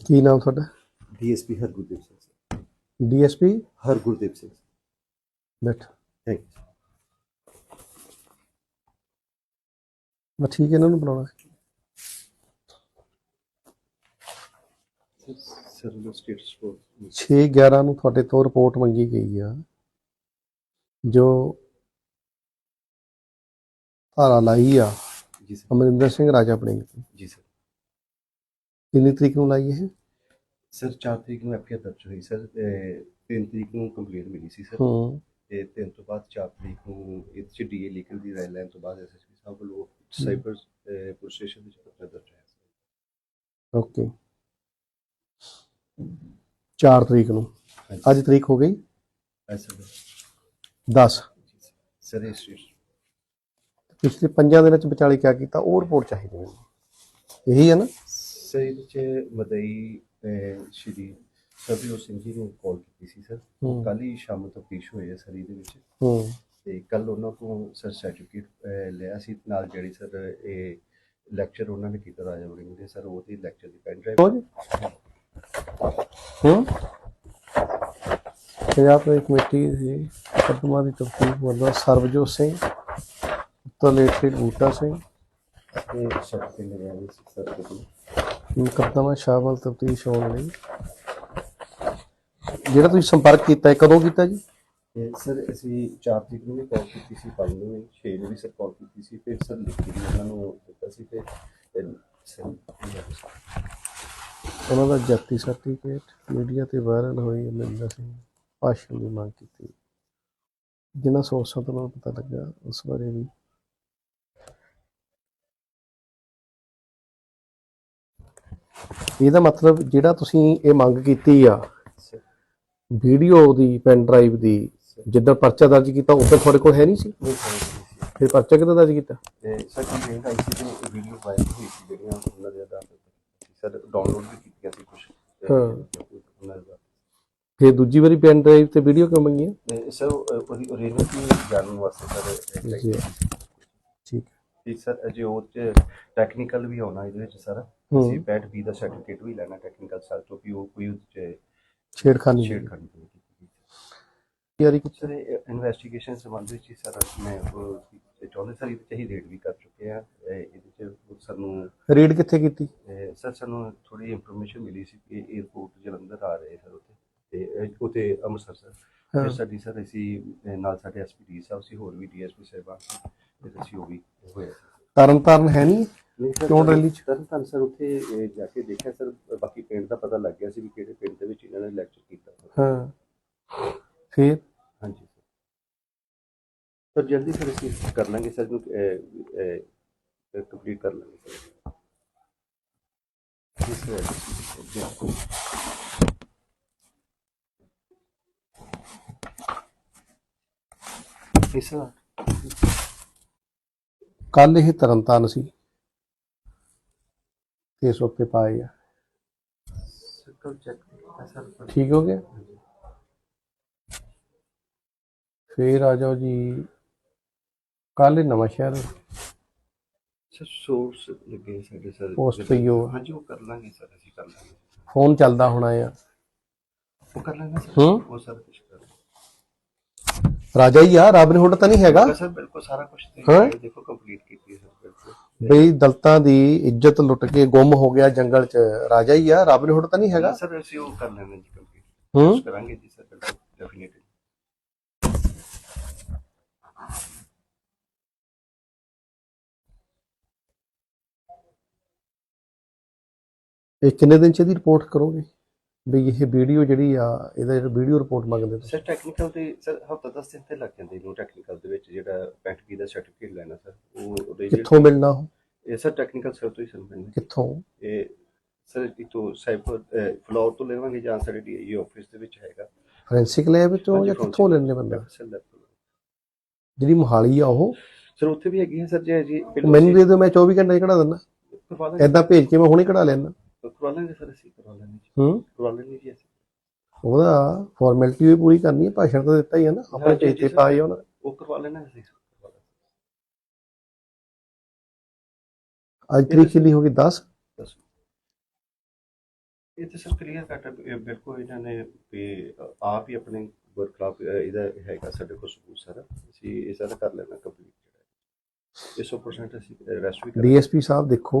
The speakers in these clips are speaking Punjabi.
ਕੀ ਨਾਮ ਤੁਹਾਡਾ? ਡੀਐਸਪੀ ਹਰਗੁਰਦੀਪ ਸਿੰਘ। ਡੀਐਸਪੀ? ਹਰਗੁਰਦੀਪ ਸਿੰਘ ਬੈਠ। ਥੈਂਕ ਯੂ ਮੈਂ ਠੀਕ ਹੈ ਇਹਨਾਂ ਨੂੰ ਬੁਲਾਉਣਾ ਸਰ ਲੋ ਸਟੇਟਸ ਕੋ 6 11 ਨੂੰ ਤੁਹਾਡੇ ਤੋਂ ਰਿਪੋਰਟ ਮੰਗੀ ਗਈ ਆ ਜੋ ਧਾਰਾ ਲਾਈ ਆ। ਜੀ ਸਰ। ਅਮਰਿੰਦਰ ਸਿੰਘ ਰਾਜਾ ਆਪਣੀ ਜੀ ਸਰ। ਕਿੰਨੀ ਤਰੀਕ ਨੂੰ ਲਾਈ ਇਹ? ਸਰ 4 ਤਰੀਕ ਨੂੰ ਐਫਆਈਆਰ ਦਰਜ ਹੋਈ ਸਰ। 3 ਤਰੀਕ ਨੂੰ ਕੰਪਲੀਟ ਮਿਲੀ ਸੀ ਸਰ। ਹੂੰ। ਤੇ 3 ਤੋਂ ਬਾਅਦ 4 ਤਰੀਕ ਨੂੰ ਇਹ ਚ ਡੀਏ ਲੀਗਲ ਦੀ ਰਾਇ ਲੈਣ ਤੋਂ ਬਾਅਦ ਐਸਐਸਪੀ ਸਾਹਿਬ ਵੱਲੋਂ ਸਾਈਬਰ ਪੁਲਿਸ ਸਟੇਸ਼ਨ ਵਿੱਚ ਪੱਤਰ ਦਰਜ ਹੋਇਆ ਸਰ ਓਕੇ। 4 ਤਰੀਕ ਨੂੰ। ਅੱਜ ਤਰੀਕ ਹੋ ਗਈ? ਐਸਾ 10 ਸਰ। ਸਟੇਸ਼ਨ ਪਿਛਲੇ 5 ਦਿਨਾਂ ਚ ਵਿਚਾਲੇ ਕੀ ਕੀਤਾ ਉਹ ਰਿਪੋਰਟ ਚਾਹੀਦੀ ਮੈਨੂੰ। ਇਹੀ ਹੈ ਨਾ। ਸਰ ਇਹਦੇ ਚ ਮਦਈ ਸ਼੍ਰੀ ਸਰਬਜੋਤ ਸਿੰਘ ਜੀ ਨੂੰ ਕਾਲ ਕੀਤੀ ਸੀ ਸਰ। ਹੂੰ। ਕੱਲ ਹੀ ਸ਼ਾਮ ਤੋਂ ਪੇਸ਼ ਹੋਏ ਆ ਸਰ ਇਹਦੇ ਵਿੱਚ। ਹੂੰ। ਤੇ ਕੱਲ ਉਹਨਾਂ ਕੋਲ ਸਰ ਸਰਟੀਫਿਕੇਟ ਲਿਆ ਸੀ। ਨਾਲ ਜਿਹੜੀ ਸਰ ਇਹ ਲੈਕਚਰ ਉਹਨਾਂ ਨੇ ਕੀਤਾ ਰਾਜਾ ਵੜਿੰਗ ਦੇ। ਸਰ ਉਹਦੀ ਲੈਕਚਰ ਦੀ ਪੈਨ ਡਰਾਈਵ ਹੋ ਹੂੰ? ਪੰਜਾਬ ਦੀ ਕਮੇਟੀ ਦੀ ਮੁਕੱਦਮਾ ਦੀ ਤਫਤੀਸ਼ ਵੱਲੋਂ ਸਰਬਜੋਤ ਸਿੰਘ ਉੱਤਰ ਲੇਟਰੀ ਬੂਟਾ ਸਿੰਘ ਤੇ ਸਰਟੀਫਿਕੇਟ ਲਿਆ ਸੀ ਸਰ ਕੋਲ ਮੁਕੱਦਮਾ ਸ਼ਾਮਲ ਤਫਤੀਸ਼ ਹੋਣ ਲਈ। ਜਿਹੜਾ ਤੁਸੀਂ ਸੰਪਰਕ ਕੀਤਾ ਹੈ ਕਦੋਂ ਕੀਤਾ ਜੀ? ਤੇ ਸਰ ਅਸੀਂ 4 ਤਰੀਕ ਨੂੰ ਵੀ ਕਾਲ ਕੀਤੀ ਸੀ 5 ਨੂੰ ਵੀ 6 ਨੂੰ ਵੀ ਸਰ ਕਾਲ ਕੀਤੀ ਸੀ ਫਿਰ ਸਰ ਲਿਖ ਕੇ ਵੀ ਉਹਨਾਂ ਨੂੰ ਦਿੱਤਾ ਸੀ ਤੇ ਉਹਨਾਂ ਦਾ ਜਾਤੀ ਸਰਟੀਫਿਕੇਟ ਮੀਡੀਆ ਤੇ ਵਾਇਰਲ ਹੋਈ ਅਮਰਿੰਦਰ ਸਿੰਘ ਭਾਸ਼ਣ ਦੀ ਮੰਗ ਕੀਤੀ। ਜਿਨ੍ਹਾਂ ਸੋਰਸਾਂ ਤੋਂ ਪਤਾ ਲੱਗਾ ਉਸ ਬਾਰੇ ਵੀ ਇਹਦਾ ਮਤਲਬ ਜਿਹੜਾ ਤੁਸੀਂ ਇਹ ਮੰਗ ਕੀਤੀ ਆ ਵੀਡੀਓ ਦੀ ਪੈਨ ਡਰਾਈਵ ਦੀ ਜਿੱਦਾਂ ਪਰਚਾ ਦਰਜ ਕੀਤਾ ਉਦੋਂ ਤੁਹਾਡੇ ਕੋਲ ਹੈ ਨਹੀਂ ਸੀ? ਫਿਰ ਪਰਚਾ ਕਿੱਦਾਂ ਦਰਜ ਕੀਤਾ? ਤੇ ਸਰ ਕੰਪਲੇਂਟ ਆਈ ਸੀ ਤੇ ਵੀਡੀਓ ਵਾਇਰਲ ਹੋਈ ਸੀ ਜਿਹੜੀਆਂ ਉਹਨਾਂ ਦੇ ਆਧਾਰ ਤੇ ਸਰ ਡਾਊਨਲੋਡ ਵੀ ਕੀਤੀਆਂ ਸੀ ਕੁਝ ਹਾਂ। ਫਿਰ ਦੂਜੀ ਵਾਰੀ ਪੈਨ ਡਰਾਈਵ ਤੇ ਵੀਡੀਓ ਕਿਉਂ ਮੰਗੀ ਸਰ ਉਹ- ਉਹਦੀ ਓਰੀਜਨਲ ਵੀ ਜਾਣਨ ਵਾਸਤੇ ਸਰ ਠੀਕ ਜੀ ਸਰ ਅਜੇ ਉਹ ਟੈਕਨੀਕਲ ਵੀ ਆਉਣਾ ਇਹਦੇ ਵਿੱਚ ਸਰ। ਹੂੰ। ਅਸੀਂ ਪੈਟ ਬੀ ਦਾ ਸਰਟੀਫਿਕੇਟ ਵੀ ਲੈਣਾ ਟੈਕਨੀਕਲ ਸਰ ਤੋਂ ਵੀ ਉਹ ਕੋਈ ਚ ਛੇੜਖਾਨੀ ਛੇੜਖਾਨੀ ਨਹੀਂ ਕੀਤੀ ਗਈ। ਯਾਰੀ ਸਰ ਇਨਵੈਸਟੀਗੇਸ਼ਨ ਸੰਬੰਧ ਵਿੱਚ ਹੀ ਸਰ ਮੈਂ ਉਹ ਚੌਥੇ ਸਰ ਇਹਦੇ ਚ ਹੀ ਰੇਡ ਵੀ ਕਰ ਚੁੱਕੇ ਆ ਇਹ- ਇਹਦੇ ਚ ਸਾਨੂੰ ਰੀਡ ਕਿੱਥੇ ਕੀਤੀ? ਸਰ ਸਾਨੂੰ ਥੋੜੀ ਇਨਫੋਰਮੇਸ਼ਨ ਮਿਲੀ ਸੀ ਕਿ 에어ਪੋਰਟ ਜਲੰਧਰ ਆ ਰਹੇ ਸਰ ਉੱਥੇ। ਤੇ ਉਤੇ ਅੰਮ੍ਰਿਤਸਰ ਸਰ। ਫਿਰ ਸਾਡੀ ਸਰ ਅਸੀਂ ਨਾਲ ਸਾਡੇ ਐਸਪੀ ਸਾਹਿਬ ਸੀ ਹੋਰ ਵੀ ਡੀਐਸਪੀ ਸਾਹਿਬਾਨ ਸੀ। ਤੇ ਅਸੀਂ ਉਹ ਵੀ ਹੋਇਆ ਸੀ ਤਰਨ ਤਾਰਨ ਹੈ ਨਹੀਂ? ਸਰ ਕਿਉਂ ਰੈਲੀ ਚ? ਤਰਨ ਤਾਰਨ ਸਰ ਉੱਥੇ ਅਹ, ਜਾ ਕੇ ਦੇਖਿਆ ਸਰ ਬਾਕੀ ਪਿੰਡ ਦਾ ਪਤਾ ਲੱਗ ਗਿਆ ਸੀ ਵੀ ਕਿਹੜੇ ਪਿੰਡ ਦੇ ਵਿੱਚ ਇਹਨਾਂ ਨੇ ਲੈਕਚਰ ਕੀਤਾ ਹਾਂ। ਫਿਰ? ਹਾਂਜੀ ਸਰ। ਪਰ ਜਲਦੀ ਸਰ ਅਸੀਂ ਕਰ ਲਾਂਗੇ ਸਰ ਨੂੰ ਕੰਪਲੀਟ ਕਰ ਲਾਂਗੇ ਸਰ। ਜੀ ਸਰ ਜੀ ਇਸ ਸਰ ਕੱਲ ਇਹ ਤਰਨ ਤਾਰਨ ਸੀ। ਤੇ ਸਰਕਲ ਚੈੱਕ ਕੀਤਾ ਸਰ ਠੀਕ ਹੋ ਗਿਆ? ਫੇਰ ਆ ਜਾਓ ਜੀ। ਕੱਲ ਨਵਾਂ ਸ਼ਹਿਰ ਸਰ ਸੋਰਸ ਲੱਗੇ ਸਾਡੇ ਸਰ। Post ਪਈ ਉਹ। ਹਾਂਜੀ ਉਹ ਕਰ ਲਾਂਗੇ ਸਰ ਅਸੀਂ ਕਰ ਲਾਂਗੇ। ਫੋਨ ਚੱਲਦਾ ਹੋਣਾ ਆ। ਉਹ ਕਰ ਲਾਂਗੇ ਸਰ। ਹੂੰ। ਉਹ ਸਰ ਕੁਝ ਕਰ ਲਾਂਗੇ। ਰਾਜਾ ਹੀ ਆ ਰਾਬਨ ਹੁੱਡ ਤਾਂ ਨਹੀਂ ਹੈਗਾ। ਸਰ ਬਿਲਕੁਲ ਸਾਰਾ ਕੁਝ ਹਾਂ। ਦੇਖੋ ਕੰਪਲੀਟ ਕੀਤੀ ਹੈ ਬਈ ਦਲਤਾਂ ਦੀ ਇੱਜ਼ਤ ਲੁੱਟ ਕੇ ਗੁੰਮ ਹੋ ਗਿਆ ਜੰਗਲ 'ਚ ਰਾਜਾ ਹੀ ਆ ਰਾਬਨ ਹੁੱਡ ਤਾਂ ਨਹੀਂ ਹੈਗਾ। ਸਰ ਅਸੀਂ ਉਹ ਕਰ ਲੈਣਾ ਜੀ ਕੰਪਲੀਟ। ਹੂੰ? ਕਰਾਂਗੇ ਜੀ ਸਰ ਡੈਫੀਨਿਟਲੀ ਇਹ ਕਿੰਨੇ ਦਿਨ 'ਚ ਇਹਦੀ ਰਿਪੋਰਟ ਕਰੋਗੇ? ਬਈ ਇਹ ਵੀਡੀਓ ਜਿਹੜੀ ਆ ਇਹਦਾ ਜਿਹੜਾ ਵੀਡੀਓ ਰਿਪੋਰਟ ਮੰਗਦੇ ਤੁਸੀਂ? ਸਰ ਟੈਕਨੀਕਲ ਤੇ ਸਰ ਹਫਤਾ 10 ਦਿਨ ਤੇ ਲੱਗ ਜਾਂਦੇ ਨੂੰ ਟੈਕਨੀਕਲ ਦੇ ਵਿੱਚ ਜਿਹੜਾ ਪੈਂਟ ਕੀ ਦਾ ਸਰਟੀਫਿਕੇਟ ਲੈਣਾ ਸਰ ਉਹ ਉਹਦੇ ਕਿੱਥੋਂ ਮਿਲਣਾ ਉਹ? ਇਹ ਸਰ ਟੈਕਨੀਕਲ ਸਰ ਤੋਂ ਹੀ ਸਰ ਮਿਲਣਾ। ਕਿੱਥੋਂ? ਇਹ ਸਰ ਇਤੋਂ ਸਾਈਬਰ ਫਲੋਰ ਤੋਂ ਲੈਵਾਂਗੇ ਜਾਂ ਸਾਡੇ ਡੀਆਈ ਆਫਿਸ ਦੇ ਵਿੱਚ ਹੈਗਾ। ਫੋਰੈਂਸਿਕ ਲੈਬ ਹਾਂਜੀ, ਜਾਂ ਕਿੱਥੋਂ ਲੈਣੇ ਬੰਦਾ? ਤੋਂ। ਜਿਹੜੀ ਮੋਹਾਲੀ ਆ ਉਹ? ਸਰ ਉੱਥੇ ਵੀ ਹੈਗੀ ਹੈ ਸਰ ਜੇ ਮੈਨੂੰ ਦੇ ਦਿਓ ਮੈਂ 24 ਘੰਟੇ ਕਢਾ ਦਿੰਦਾ। ਐਦਾਂ ਭੇਜ ਕੇ ਮੈਂ ਹੁਣੇ ਕਢਾ ਲੈਣਾ ਕਰਵਾ ਲਾਂਗੇ ਸਰ ਅਸੀਂ ਕਰਵਾ ਜੀ ਹੂੰ? ਕਰਵਾ ਲਾਂਗੇ ਜੀ ਅਸੀਂ। ਉਹਦਾ ਫਾਰਮੈਲਿਟੀ ਵੀ ਪੂਰੀ ਕਰਨੀ ਹੈ ਭਾਸ਼ਣ ਤਾਂ ਦਿੱਤਾ ਹੀ ਹੈ ਨਾ ਆਪਣੇ ਹਾਂਜੀ, ਪੇਜ ਤੇ ਸਰ। ਪਾਏ ਉਹਨਾਂ ਨੇ। ਉਹ ਕਰਵਾ ਲੈਣਾ ਅਸੀਂ। ਅੱਜ ਤਰੀਕ ਕਿੰਨੀ ਹੋ ਗਈ? 10 ਦੱਸੋ। ਇਹ ਤਾਂ ਸਰ ਕਲੀਅਰ ਕੱਟ ਬਿਲਕੁਲ ਇਹਨਾਂ ਨੇ ਵੀ ਆਪ ਹੀ ਆਪਣੇ ਵਰਕਲਾਪ ਇਹਦਾ ਹੈਗਾ ਸਾਡੇ ਕੋਲ ਸਬੂਤ ਸਾਰਾ। ਅਸੀਂ ਇਹ ਸਾਰਾ ਕਰ ਲੈਣਾ ਕੰਪਲੀਟ ਜਿਹੜਾ। ਇਹ 100% ਅਸੀਂ ਰੈਸਟ ਵੀ ਕਰਾਂਗੇ। ਡੀਐਸਪੀ ਸਾਹਿਬ ਦੇਖੋ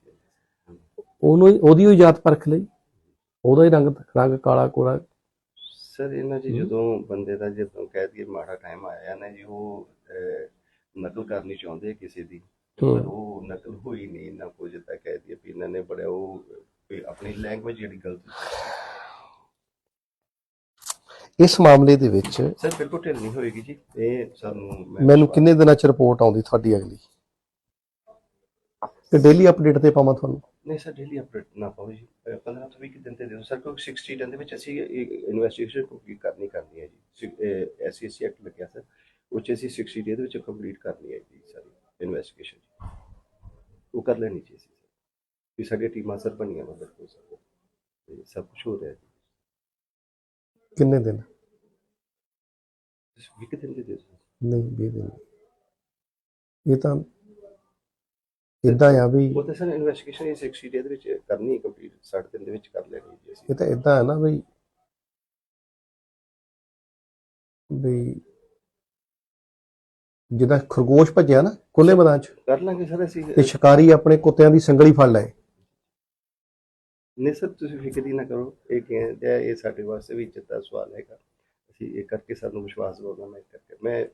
ਉਹਨੂੰ ਉਹਦੀ ਹੀ ਜਾਤ ਪਰਖ ਲਈ। ਉਹਦਾ ਹੀ ਰੰਗ ਰੰਗ ਕਾਲਾ ਕੋਲਾ। ਸਰ ਇਹਨਾਂ ਜੀ। ਜਦੋਂ ਬੰਦੇ ਦਾ ਜਦੋਂ ਕਹਿ ਦਈਏ ਮਾੜਾ ਟਾਈਮ ਆਇਆ ਨਾ ਜੀ ਉਹ ਨਕਲ ਕਰਨੀ ਚਾਹੁੰਦੇ ਕਿਸੇ ਦੀ। ਪਰ ਉਹ ਨਕਲ ਹੋਈ ਨਹੀਂ ਇਹਨਾਂ ਕੋ ਜਿੱਦਾਂ ਕਹਿ ਦਈਏ ਵੀ ਇਹਨਾਂ ਨੇ ਬੜਾ ਉਹ ਆਪਣੀ ਲੈਂਗੁਏਜ ਜਿਹੜੀ ਗਲਤ ਇਸ ਮਾਮਲੇ ਦੇ ਵਿੱਚ ਸਰ ਬਿਲਕੁਲ ਢਿੱਲ ਨਹੀਂ ਹੋਏਗੀ ਜੀ। ਇਹ ਸਾਨੂੰ ਮੈਨੂੰ ਕਿੰਨੇ ਦਿਨਾਂ ਚ ਰਿਪੋਰਟ ਆਉਂਦੀ ਤੁਹਾਡੀ ਅਗਲੀ? ਤੇ ਡੇਲੀ ਅਪਡੇਟ ਤੇ ਪਾਵਾਂ ਤੁਹਾਨੂੰ? ਨਹੀਂ ਸਰ ਡੇਲੀ ਅਪਡੇਟ ਨਾ ਪਾਓ ਜੀ। ਅਹ 15 ਤੋਂ 20 ਦਿਨ ਤੇ ਦਿਓ। ਸਰ ਕੋਈ 60 ਦਿਨ ਦੇ ਵਿੱਚ ਅਸੀਂ ਇਨਵੈਸਟੀਗੇਸ਼ਨ ਕੰਪਲੀਟ ਕਰਨੀ ਕਰਨੀ ਹੈ ਜੀ। ਐਸਸੀਐਸਸੀ ਐਕਟ ਲੱਗਿਆ ਸਰ ਉਹ 'ਚ ਅਸੀਂ 60 ਡੇ ਦੇ ਵਿੱਚ ਕੰਪਲੀਟ ਕਰਨੀ ਹੈ ਜੀ ਸਾਰੀ ਇਨਵੈਸਟੀਗੇਸ਼ਨ ਉਹ ਕਰ ਲੈਣੀ ਚਾਹੀਦੀ ਸੀ ਵੀ ਸਾਡੀ ਟੀਮਾਂ ਸਰ ਬਣੀਆਂ ਵਾ ਬਿਲਕੁਲ ਸਰ ਸਭ ਕੁਝ ਹੋ ਰਿਹਾ ਜੀ। ਕਿੰਨੇ ਦਿਨ? ਤੁਸੀਂ 20 ਦਿਨ ਦੇ ਦਿਓ ਸਰ। ਨਹੀਂ 20 ਦਿਨ। ਇਹ ਤਾਂ ਇਦਾਂ ਆ ਵੀ ਉਹ ਤਾਂ ਸਰ ਇਨਵੈਸਟੀਗੇਸ਼ਨ 60 ਡੇ ਦੇ ਵਿੱਚ ਕਰਨੀ ਹੈ ਕੰਪਲੀਟ 60 ਦਿਨ ਦੇ ਵਿੱਚ ਕਰ ਲੈਣੀ ਜੀ ਅਸੀਂ। ਇਹ ਤਾਂ ਇਦਾਂ ਹੈ ਨਾ ਵੀ ਵੀ ਜਿੱਦਾਂ ਖਰਗੋਸ਼ ਭੱਜਿਆ ਨਾ ਖੁੱਲੇ ਮੈਦਾਨ ਚ। ਕਰ ਲਾਂਗੇ ਸਰ ਅਸੀਂ। ਤੇ ਸ਼ਿਕਾਰੀ ਆਪਣੇ ਕੁੱਤਿਆਂ ਦੀ ਸੰਗਲੀ ਫੜ ਲਏ। ਨਹੀਂ ਸਰ ਤੁਸੀਂ ਫਿਕਰ ਹੀ ਨਾ ਕਰੋ ਇਹ ਕਹਿੰਦੇ ਆ ਇਹ ਸਾਡੇ ਵਾਸਤੇ ਵੀ ਦਾ ਸਵਾਲ ਹੈਗਾ। ਅਸੀਂ ਇਹ ਕਰਕੇ ਸਾਨੂੰ ਵਿਸ਼ਵਾਸ ਦਿਵਾਉਣਾ ਮੈਂ ਕਰਕੇ। ਮੈਂ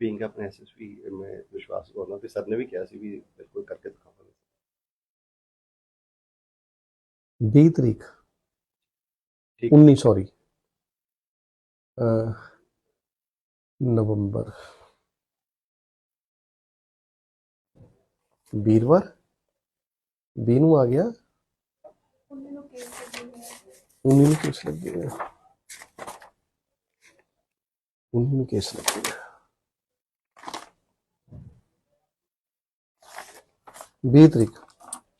ਬੀਇੰਗ ਆਪਣੇ ਐਸਐਸਪੀ ਮੈਂ ਵਿਸ਼ਵਾਸ ਦਿਵਾਉਣਾ ਤੇ ਸਰ ਨੇ ਵੀ ਕਿਹਾ ਸੀ ਵੀ ਬਿਲਕੁਲ ਕਰਕੇ ਦਿਖਾਵਾਂਗੇ 20 ਤਰੀਕ ਠੀਕ। 19 ਸੌਰੀ ਅ ਨਵੰਬਰ ਵੀਰਵਾਰ 20 ਨੂੰ ਆ ਗਿਆ 19 ਨੂੰ ਕੇਸ ਲੱਗੇ ਹੋਏ ਆ 19 ਨੂੰ ਕੇਸ ਲੱਗੇ ਹੋਏ ਆ। 20 ਤਰੀਕ।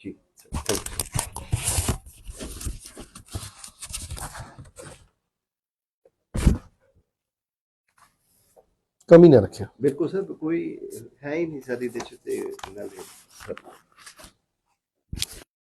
ਜੀ ਸਰ ਥੈਂਕ ਯੂ ਕਮੀ ਨਾ ਰੱਖਿਓ। ਬਿਲਕੁਲ ਸਰ ਕੋਈ ਹੈ ਹੀ ਨਹੀਂ ਇਹਦੇ ਚ ਤੇ ਸਰ।